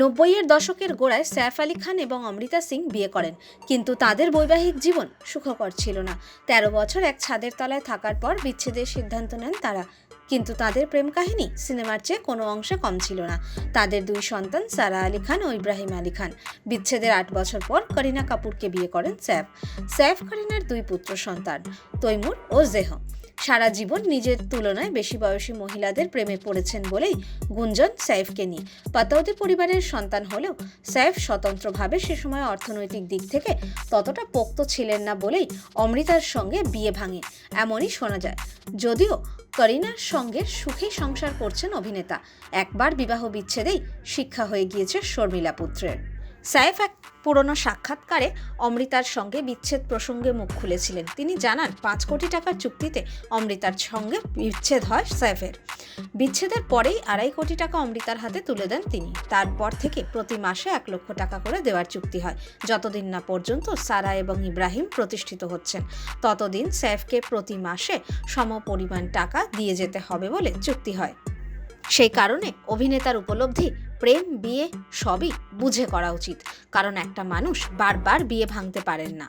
নব্বইয়ের দশকের গোড়ায় সৈফ আলী খান এবং অমৃতা সিং বিয়ে করেন। কিন্তু তাদের বৈবাহিক জীবন সুখকর ছিল না। তেরো বছর এক ছাদের তলায় থাকার পর বিচ্ছেদের সিদ্ধান্ত নেন তারা। কিন্তু তাদের প্রেম কাহিনী সিনেমার চেয়ে কোনো অংশে কম ছিল না। তাদের দুই সন্তান সারা আলী খান ও ইব্রাহিম আলী খান। বিচ্ছেদের আট বছর পর করিনা কাপুরকে বিয়ে করেন স্যাফ। স্যাফ করিনার দুই পুত্র সন্তান, তৈমুর ও জেহ। সারা জীবন নিজের তুলনায় বেশি বয়সী মহিলাদের প্রেমে পড়েছেন বলেই গুঞ্জন সাইফকে নিয়ে। পাতাউদি পরিবারের সন্তান হলেও সাইফ স্বতন্ত্রভাবে সে সময় অর্থনৈতিক দিক থেকে ততটা পোক্ত ছিলেন না বলেই অমৃতার সঙ্গে বিয়ে ভাঙে, এমনই শোনা যায়। যদিও করিনার সঙ্গে সুখী সংসার করছেন অভিনেতা। একবার বিবাহ বিচ্ছেদেই শিক্ষা হয়ে গিয়েছে শর্মিলা পুত্রের। সাইফ এক পুরনো সাক্ষাৎকারে অমৃতার সঙ্গে বিচ্ছেদ প্রসঙ্গে মুখ খুলেছিলেন। তিনি জানান, পাঁচ কোটি টাকার চুক্তিতে অমৃতার সঙ্গে বিচ্ছেদ হয় সাইফের বিচ্ছেদের পরেই আড়াই কোটি টাকা অমৃতার হাতে তুলে দেন তিনি। তারপর থেকে প্রতি মাসে এক লক্ষ টাকা করে দেওয়ার চুক্তি হয়। যতদিন না পর্যন্ত সারা এবং ইব্রাহিম প্রতিষ্ঠিত হচ্ছেন, ততদিন সাইফকে প্রতি মাসে সম পরিমাণ টাকা দিয়ে যেতে হবে বলে চুক্তি হয়। সেই কারণে অভিনেতার উপলব্ধি, প্রেম, বিয়ে সবই বুঝে করা উচিত, কারণ একটা মানুষ বারবার বিয়ে ভাঙতে পারেন না।